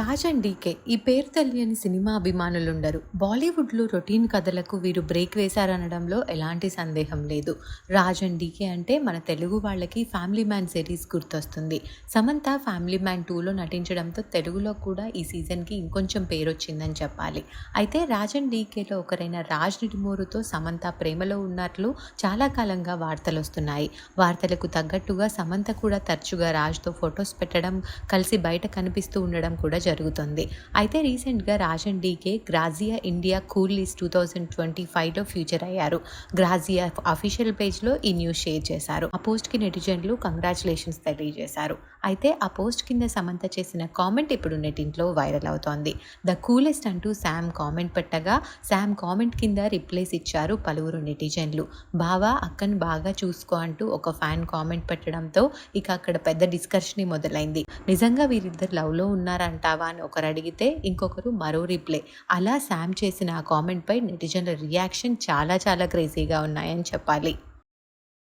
Raj and DK ఈ పేరు తెలియని సినిమా అభిమానులుండరు. బాలీవుడ్లో రొటీన్ కథలకు వీరు బ్రేక్ వేశారనడంలో ఎలాంటి సందేహం లేదు. రాజ్ అండ్ డీకే అంటే మన తెలుగు వాళ్ళకి ఫ్యామిలీ మ్యాన్ సిరీస్ గుర్తొస్తుంది. సమంత ఫ్యామిలీ మ్యాన్ టూలో నటించడంతో తెలుగులో కూడా ఈ సీజన్కి ఇంకొంచెం పేరు వచ్చిందని చెప్పాలి. అయితే రాజ్ అండ్ డీకేలో ఒకరైన రాజ్ నిడిమూరుతో సమంత ప్రేమలో ఉన్నట్లు చాలా కాలంగా వార్తలు వస్తున్నాయి వార్తలకు తగ్గట్టుగా సమంత కూడా తరచుగా రాజ్తో ఫొటోస్ పెట్టడం కలిసి బయట కనిపిస్తూ ఉండడం కూడా జరుగుతుంది. అయితే రీసెంట్గా Raj and DK Grazia India cool list two thousand twenty ఫైవ్లో ఫ్యూచర్ అయ్యారు. గ్రాజియా అఫీషియల్ పేజ్లో ఈ న్యూస్ షేర్ చేశారు. ఆ పోస్ట్కి నెటిజన్లు కంగ్రాచులేషన్స్ తెలియజేశారు. అయితే ఆ పోస్ట్ కింద సమంత చేసిన కామెంట్ ఇప్పుడు నెటింట్లో వైరల్ అవుతోంది. ద కూలెస్ట్ అంటూ శామ్ కామెంట్ పెట్టగా శామ్ కామెంట్ కింద రిప్లైస్ ఇచ్చారు పలువురు నెటిజన్లు. బావా అక్కను బాగా చూసుకో అంటూ ఒక ఫ్యాన్ కామెంట్ పెట్టడంతో ఇక అక్కడ పెద్ద డిస్కషన్ మొదలైంది. నిజంగా వీరిద్దరు లవ్లో చేస్తావా అని ఒకరు అడిగితే ఇంకొకరు మరో రిప్లై అలా శామ్ చేసిన ఆ కామెంట్పై నెటిజన్ల రియాక్షన్ చాలా చాలా క్రేజీగా ఉన్నాయని చెప్పాలి.